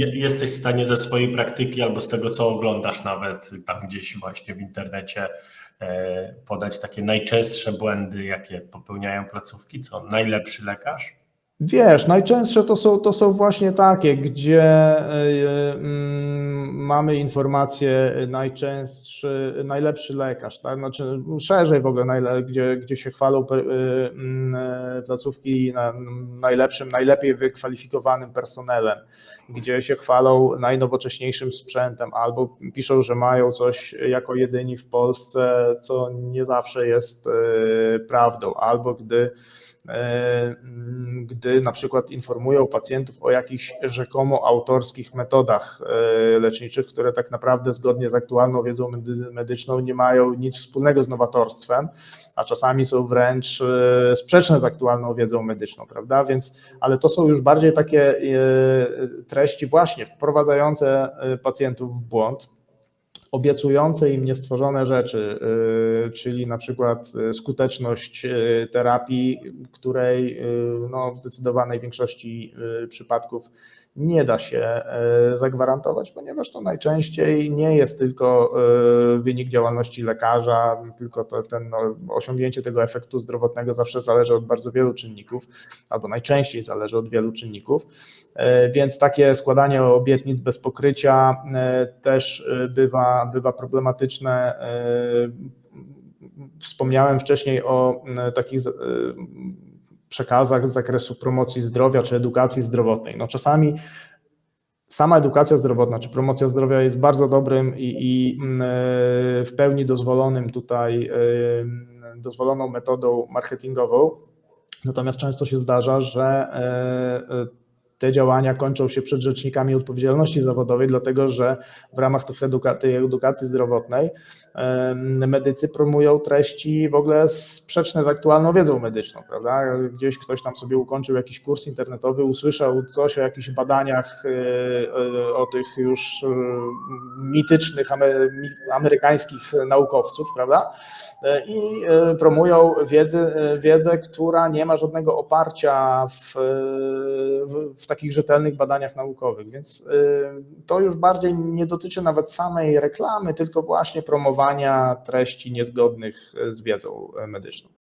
je- jesteś w stanie ze swojej praktyki albo z tego, co oglądasz nawet tam gdzieś właśnie w internecie, e, podać takie najczęstsze błędy, jakie popełniają placówki? Co najlepszy lekarz? Wiesz, najczęstsze to są, to są właśnie takie, gdzie y, mm, mamy informacje najczęstszy, najlepszy lekarz, tak? Znaczy szerzej w ogóle, gdzie, gdzie się chwalą y, mm, placówki na, najlepszym, najlepiej wykwalifikowanym personelem, gdzie się chwalą najnowocześniejszym sprzętem, albo piszą, że mają coś jako jedyni w Polsce, co nie zawsze jest y, prawdą, albo gdy E, gdy na przykład informują pacjentów o jakichś rzekomo autorskich metodach e, leczniczych, które tak naprawdę zgodnie z aktualną wiedzą medy- medyczną nie mają nic wspólnego z nowatorstwem, a czasami są wręcz e, sprzeczne z aktualną wiedzą medyczną, prawda? Więc, ale to są już bardziej takie e, treści właśnie wprowadzające e, pacjentów w błąd obiecujące im niestworzone rzeczy, y, czyli na przykład skuteczność terapii, której no, w zdecydowanej większości przypadków nie da się y, zagwarantować, ponieważ to najczęściej nie jest tylko y, wynik działalności lekarza, tylko to, ten, no, osiągnięcie tego efektu zdrowotnego zawsze zależy od bardzo wielu czynników, albo najczęściej zależy od wielu czynników. E, Więc takie składanie obietnic bez pokrycia e, też e, bywa, bywa problematyczne. E, Wspomniałem wcześniej o takich e, przekazach z zakresu promocji zdrowia czy edukacji zdrowotnej. No czasami sama edukacja zdrowotna czy promocja zdrowia jest bardzo dobrym i, i m, e, w pełni dozwolonym tutaj, e, dozwoloną metodą marketingową. Natomiast często się zdarza, że e, te działania kończą się przed rzecznikami odpowiedzialności zawodowej, dlatego że w ramach tych eduka- tej edukacji zdrowotnej medycy promują treści w ogóle sprzeczne z aktualną wiedzą medyczną, prawda? Gdzieś ktoś tam sobie ukończył jakiś kurs internetowy, usłyszał coś o jakichś badaniach, e, e, o tych już e, mitycznych ame- mi- amerykańskich naukowców, prawda? I promują wiedzę, wiedzę, która nie ma żadnego oparcia w, w takich rzetelnych badaniach naukowych. Więc e, to już bardziej nie dotyczy nawet samej reklamy, tylko właśnie promowania treści niezgodnych z wiedzą e, medyczną.